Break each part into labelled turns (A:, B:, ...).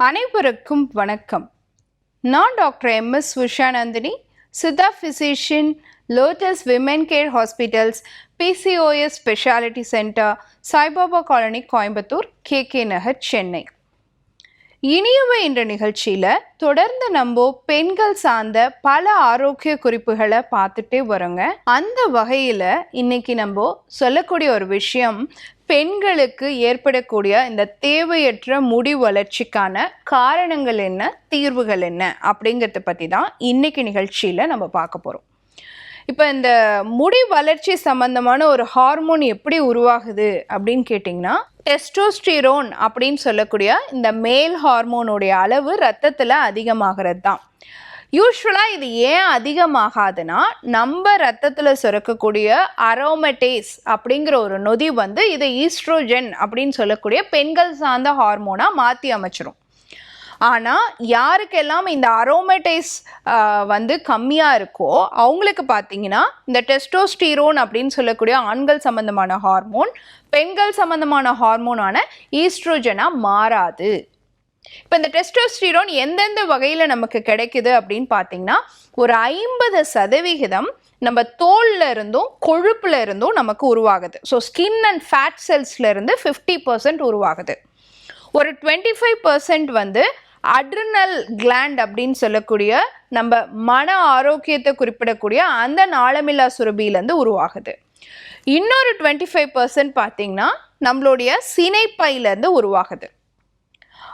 A: அனைவருக்கும் வணக்கம். நான் doctor M. S. Ushanandhini Siddha physician lotus women care hospitals PCOS speciality centre Saibaba colony Coimbatore K K Nagar Chennai. இனியவை என்ற நிகழ்ச்சியில் தொடர்ந்து நம்ம பெண்கள் சார்ந்த பல ஆரோக்கிய குறிப்புகளை பார்த்துட்டே வரோங்க. அந்த வகையில் இன்னைக்கு நம்ம சொல்லக்கூடிய ஒரு விஷயம் பெண்களுக்கு ஏற்படக்கூடிய இந்த தேவையற்ற முடி வளர்ச்சிக்கான காரணங்கள் என்ன தீர்வுகள் என்ன அப்படிங்கிறத பற்றி தான் இன்னைக்கு நிகழ்ச்சியில் நம்ம பார்க்க போகிறோம் இப்போ இந்த முடி வளர்ச்சி சம்பந்தமான ஒரு ஹார்மோன் எப்படி உருவாகுது அப்படின்னு கேட்டிங்கன்னா டெஸ்டோஸ்டிரோன் அப்படின்னு சொல்லக்கூடிய இந்த மேல் ஹார்மோனுடைய அளவு ரத்தத்தில் அதிகமாகிறது தான் யூஸ்வலாக இது ஏன் அதிகமாகாதுன்னா நம்ம ரத்தத்தில் சுரக்கக்கூடிய அரோமெட்டேஸ் அப்படிங்கிற ஒரு நொதி வந்து இது ஈஸ்ட்ரோஜன் அப்படின்னு சொல்லக்கூடிய பெண்கள் சார்ந்த ஹார்மோனாக மாற்றி அமைச்சிரும். ஆனால் யாருக்கெல்லாம் இந்த அரோமேட்டைஸ் வந்து கம்மியாக இருக்கோ அவங்களுக்கு பார்த்தீங்கன்னா இந்த டெஸ்டோஸ்டீரோன் அப்படின்னு சொல்லக்கூடிய ஆண்கள் சம்மந்தமான ஹார்மோன் பெண்கள் சம்மந்தமான ஹார்மோனான ஈஸ்ட்ரோஜனாக மாறாது. இப்போ இந்த டெஸ்டோஸ்டிரோன் எந்தெந்த வகையில் நமக்கு கிடைக்குது அப்படின்னு பார்த்தீங்கன்னா ஒரு ஐம்பது சதவிகிதம் நம்ம தோல்ல இருந்தும் கொழுப்புல இருந்தும் நமக்கு உருவாகுது. ஸோ ஸ்கின் அண்ட் ஃபேட் செல்ஸ்ல இருந்து ஃபிஃப்டி பர்சன்ட் உருவாகுது. ஒரு டுவெண்ட்டி ஃபைவ் பர்சன்ட் வந்து அட்ரினல் கிளாண்ட் அப்படின்னு சொல்லக்கூடிய நம்ம மன ஆரோக்கியத்தை குறிப்பிடக்கூடிய அந்த நாளமில்லா சுரபியிலேருந்து உருவாகுது. இன்னொரு டுவெண்ட்டி ஃபைவ் பர்சன்ட் பார்த்தீங்கன்னா நம்மளுடைய சினைப்பையிலேருந்து உருவாகுது.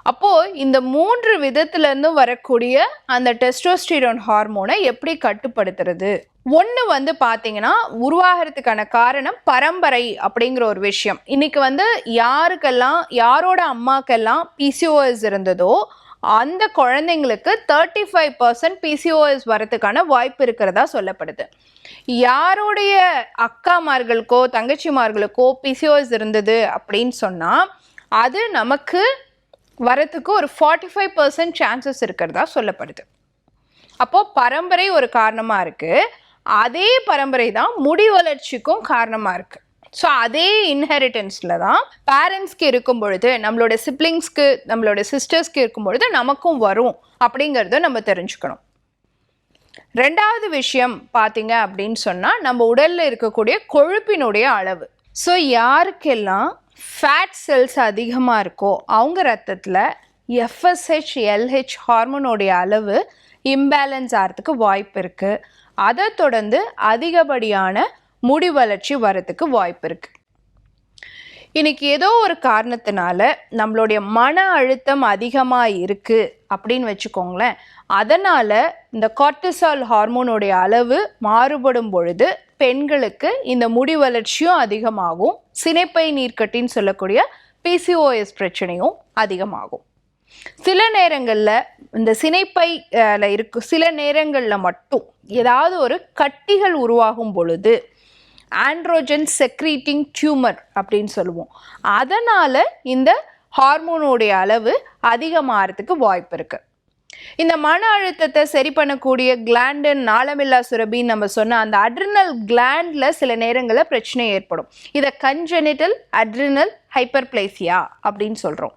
A: அப்போது இந்த மூன்று விதத்துலேருந்து வரக்கூடிய அந்த டெஸ்டோஸ்டிரோன் ஹார்மோனை எப்படி கட்டுப்படுத்துறது? ஒன்று வந்து பார்த்தீங்கன்னா உருவாகிறதுக்கான காரணம் பரம்பரை அப்படிங்கிற ஒரு விஷயம். இன்னைக்கு வந்து யாருக்கெல்லாம் யாரோட அம்மாக்கெல்லாம் பிசிஓஎஸ் இருந்ததோ அந்த குழந்தைங்களுக்கு தேர்ட்டி ஃபைவ் பர்சன்ட் பிசிஓஎஸ் வரதுக்கான வாய்ப்பு இருக்கிறதா சொல்லப்படுது. யாருடைய அக்காமார்களுக்கோ தங்கச்சிமார்களுக்கோ பிசிஓஎஸ் இருந்தது அப்படின்னு சொன்னால் அது நமக்கு வரத்துக்கு ஒரு ஃபார்ட்டி ஃபைவ் பர்சன்ட் சான்சஸ் இருக்கிறதா சொல்லப்படுது. அப்போது பரம்பரை ஒரு காரணமாக இருக்குது அதே பரம்பரை தான் முடி வளர்ச்சிக்கும் காரணமாக இருக்குது ஸோ அதே இன்ஹெரிட்டன்ஸில் தான் பேரண்ட்ஸ்க்கு இருக்கும் பொழுது நம்மளோட சிப்ளிங்ஸ்க்கு நம்மளோட சிஸ்டர்ஸ்க்கு இருக்கும் பொழுது நமக்கும் வரும் அப்படிங்கிறத நம்ம தெரிஞ்சுக்கணும். ரெண்டாவது விஷயம் பார்த்தீங்க அப்படின்னு சொன்னால் நம்ம உடலில் இருக்கக்கூடிய கொழுப்பினுடைய அளவு. ஸோ யாருக்கெல்லாம் ஃபேட் செல்ஸ் அதிகமாக இருக்கோ அவங்க ரத்தத்தில் எஃப்எஸ்ஹெச் எல்ஹெச் ஹார்மோனுடைய அளவு இம்பேலன்ஸ் ஆகிறதுக்கு வாய்ப்பு இருக்குது அதை தொடர்ந்து அதிகப்படியான முடி வளர்ச்சி வரத்துக்கு வாய்ப்பு இருக்குது இன்னைக்கு ஏதோ ஒரு காரணத்தினால நம்மளுடைய மன அழுத்தம் அதிகமாக இருக்குது அப்படின்னு வச்சுக்கோங்களேன். அதனால் இந்த கார்டிசால் ஹார்மோனுடைய அளவு மாறுபடும் பொழுது பெண்களுக்கு இந்த முடி வளர்ச்சியும் அதிகமாகும். சினைப்பை நீர்க்கட்டின்னு சொல்லக்கூடிய பிசிஓஎஸ் பிரச்சனையும் அதிகமாகும். சில நேரங்களில் இந்த சினைப்பைல இருக்கு சில நேரங்களில் மட்டும் ஏதாவது ஒரு கட்டிகள் உருவாகும் பொழுது ஆண்ட்ரோஜன் செக்ரீட்டிங் டியூமர் அப்படின்னு சொல்லுவோம். அதனால் இந்த ஹார்மோனுடைய அளவு அதிகமாகிறதுக்கு வாய்ப்பு இருக்குது இந்த மன அழுத்தத்தை சரி பண்ணக்கூடிய கிளாண்டன் நாளமில்லா சுரபின்னு நம்ம சொன்ன அந்த அட்ரினல் கிளாண்டில் சில நேரங்களில் பிரச்சனை ஏற்படும். இதை கன்ஜெனிட்டல் அட்ரினல் ஹைப்பர்பிளேசியா அப்படின்னு சொல்கிறோம்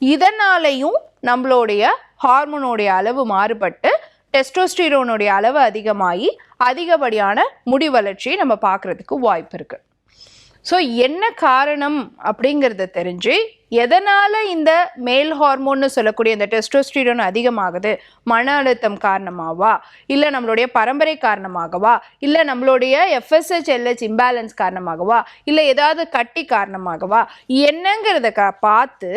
A: இதனாலையும் நம்மளுடைய ஹார்மோனுடைய அளவு மாறுபட்டு டெஸ்டோஸ்டிரோனுடைய அளவு அதிகமாகி அதிகப்படியான முடி வளர்ச்சியை நம்ம பார்க்குறதுக்கு வாய்ப்பு இருக்குது ஸோ என்ன காரணம் அப்படிங்கிறத தெரிஞ்சு எதனால் இந்த மேல் ஹார்மோன்னு சொல்லக்கூடிய இந்த டெஸ்டோஸ்டிரோன் அதிகமாகுது? மன அழுத்தம் காரணமாகவா இல்லை நம்மளுடைய பரம்பரை காரணமாகவா? இல்லை நம்மளுடைய எஃப்எஸ்ஹெச் எல்ஹெச் இம்பேலன்ஸ் காரணமாகவா? இல்லை ஏதாவது கட்டி காரணமாகவா? என்னங்கிறத க பார்த்து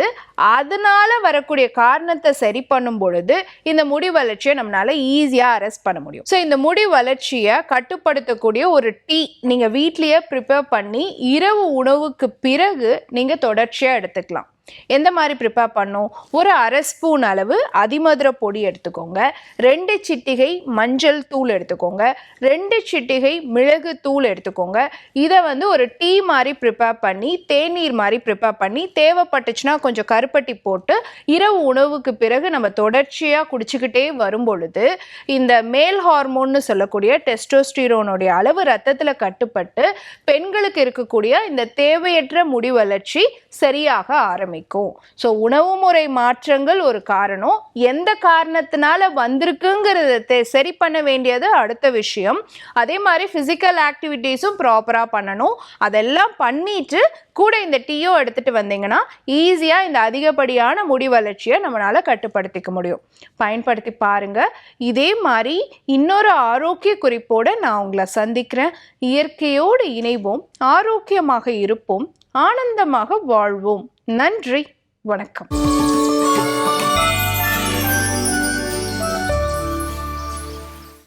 A: அதனால் வரக்கூடிய காரணத்தை சரி பண்ணும் பொழுது இந்த முடி வளர்ச்சியை நம்மளால் ஈஸியாக அரெஸ்ட் பண்ண முடியும். ஸோ இந்த முடி வளர்ச்சியை கட்டுப்படுத்தக்கூடிய ஒரு டீ நீங்கள் வீட்லேயே ப்ரிப்பேர் பண்ணி இரவு உணவுக்கு பிறகு நீங்கள் தொடர்ச்சியாக எடுத்துக்கலாம். எந்த மாதிரி ப்ரிப்பேர் பண்ணும் ஒரு அரை ஸ்பூன் அளவு அதிமதுர பொடி எடுத்துக்கோங்க. ரெண்டு சிட்டிகை மஞ்சள் தூள் எடுத்துக்கோங்க. ரெண்டு சிட்டிகை மிளகு தூள் எடுத்துக்கோங்க. இதை வந்து ஒரு டீ மாதிரி ப்ரிப்பேர் பண்ணி தேநீர் மாதிரி ப்ரிப்பேர் பண்ணி தேவைப்பட்டுச்சுன்னா கொஞ்சம் கருப்பட்டி போட்டு இரவு உணவுக்கு பிறகு நம்ம தொடர்ச்சியாக குடிச்சுக்கிட்டே வரும் பொழுது இந்த மேல் ஹார்மோன்னு சொல்லக்கூடிய டெஸ்டோஸ்டிரோனுடைய அளவு ரத்தத்தில் கட்டுப்பட்டு பெண்களுக்கு இருக்கக்கூடிய இந்த தேவையற்ற முடி வளர்ச்சி சரியாக ஆரம்பிக்கும். ஆரம்பிக்கும். ஸோ உணவு முறை மாற்றங்கள் ஒரு காரணம். எந்த காரணத்தினால வந்திருக்குங்கிறத தெ- சரி பண்ண வேண்டியது அடுத்த விஷயம். அதே மாதிரி ஃபிசிக்கல் ஆக்டிவிட்டீஸும் ப்ராப்பராக பண்ணணும். அதெல்லாம் பண்ணிட்டு கூட இந்த டீயோ எடுத்துட்டு வந்தீங்கன்னா ஈஸியாக இந்த அதிகப்படியான முடி வளர்ச்சியை நம்மளால கட்டுப்படுத்திக்க முடியும். பயன்படுத்தி பாருங்கள் இதே மாதிரி இன்னொரு ஆரோக்கிய குறிப்போடு நான் உங்களை சந்திக்கிறேன். இயற்கையோடு இணைவோம். ஆரோக்கியமாக இருப்போம். ஆனந்தமாக வாழ்வோம். நன்றி வணக்கம்.